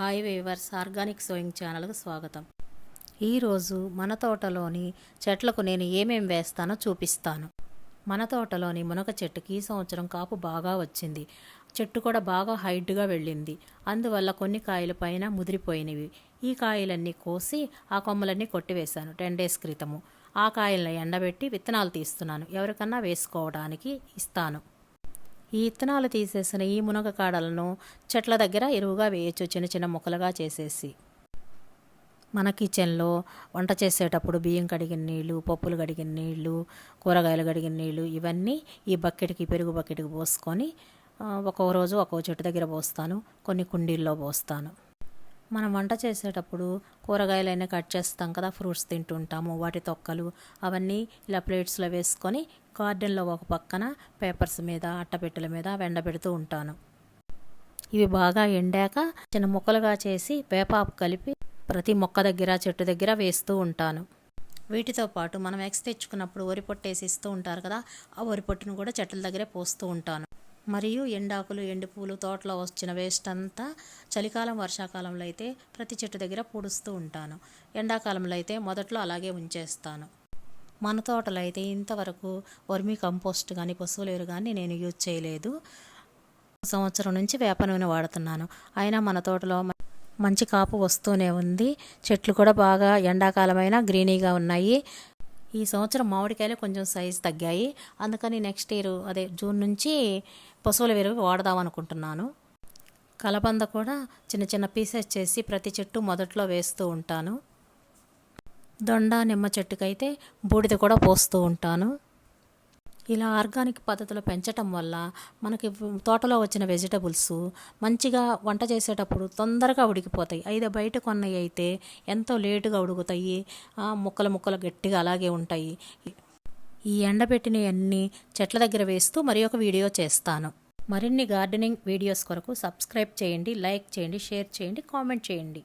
Hi weavers organic sowing ఛానల్కు స్వాగతం. ఈరోజు మన తోటలోని చెట్లకు నేను ఏమేం వేస్తానో చూపిస్తాను. మన తోటలోని మునగ చెట్టుకి ఈ సంవత్సరం కాపు బాగా వచ్చింది. చెట్టు కూడా బాగా హైట్గా వెళ్ళింది. అందువల్ల కొన్ని కాయలు పైన ముదిరిపోయినవి. ఈ కాయలన్నీ కోసి ఆ కొమ్మలన్నీ కొట్టివేశాను టెన్ డేస్ క్రితము. ఆ కాయలను ఎండబెట్టి విత్తనాలు తీస్తున్నాను. ఎవరికన్నా వేసుకోవడానికి ఇస్తాను. ఈ ఇత్తనాలు తీసేసిన ఈ మునగ కాడలను చెట్ల దగ్గర ఎరువుగా వేయచ్చు చిన్న చిన్న ముక్కలుగా చేసేసి. మన కిచెన్లో వంట చేసేటప్పుడు బియ్యం కడిగిన నీళ్ళు పప్పులు కడిగిన నీళ్ళు కూరగాయలు కడిగిన నీళ్ళు ఇవన్నీ ఈ బకెట్కి పెరుగు బకెట్కి పోసుకొని ఒక్కో రోజు ఒక్కో చెట్టు దగ్గర పోస్తాను కొన్ని కుండీల్లో పోస్తాను. మనం వంట చేసేటప్పుడు కూరగాయలైనా కట్ చేస్తాం కదా ఫ్రూట్స్ తింటుంటాము వాటి తొక్కలు అవన్నీ ఇలా ప్లేట్స్లో వేసుకొని గార్డెన్లో ఒక పక్కన పేపర్స్ మీద అట్టపెట్టెల మీద ఎండబెడుతూ ఉంటాను. ఇవి బాగా ఎండాక చిన్న ముక్కలుగా చేసి వేపాకు కలిపి ప్రతి మొక్క దగ్గర చెట్టు దగ్గర వేస్తూ ఉంటాను. వీటితో పాటు మనం ఎక్స్ తెచ్చుకున్నప్పుడు వరి పొట్టు వేసి ఇస్తూ ఉంటారు కదా ఆ వరి పొట్టును కూడా చెట్ల దగ్గరే పోస్తూ ఉంటాను. మరియు ఎండాకులు ఎండు పూలు తోటలో వచ్చిన వేస్ట్ అంతా చలికాలం వర్షాకాలంలో అయితే ప్రతి చెట్టు దగ్గర పూడుస్తూ ఉంటాను. ఎండాకాలంలో అయితే మొదట్లో అలాగే ఉంచేస్తాను. మన తోటలో అయితే ఇంతవరకు వర్మీ కంపోస్ట్ కానీ పశువుల ఎరువు కానీ నేను యూజ్ చేయలేదు. సంవత్సరం నుంచి వేప నూనె వాడుతున్నాను. అయినా మన తోటలో మంచి కాపు వస్తూనే ఉంది. చెట్లు కూడా బాగా ఎండాకాలమైన గ్రీనీగా ఉన్నాయి. ఈ సంవత్సరం మామిడికాయలు కొంచెం సైజ్ తగ్గాయి. అందుకని నెక్స్ట్ ఇయర్ అదే జూన్ నుంచి పశువుల ఎరువు వాడదాం అనుకుంటున్నాను. కలబంద కూడా చిన్న చిన్న పీసెస్ చేసి ప్రతి చెట్టు మొదట్లో వేస్తూ ఉంటాను. దొండ నిమ్మ చెట్టుకైతే బూడిద కూడా పోస్తూ ఉంటాను. ఇలా ఆర్గానిక్ పద్ధతిలో పెంచటం వల్ల మనకి తోటలో వచ్చిన వెజిటబుల్స్ మంచిగా వంట చేసేటప్పుడు తొందరగా ఉడికిపోతాయి. అయితే బయట కొన్నవి అయితే ఎంతో లేటుగా ఉడుకుతాయి. ముక్కలు ముక్కలు గట్టిగా అలాగే ఉంటాయి. ఈ ఎండబెట్టినవన్నీ చెట్ల దగ్గర వేస్తూ మరి ఒక వీడియో చేస్తాను. మరిన్ని గార్డెనింగ్ వీడియోస్ కొరకు సబ్స్క్రైబ్ చేయండి లైక్ చేయండి షేర్ చేయండి కామెంట్ చేయండి.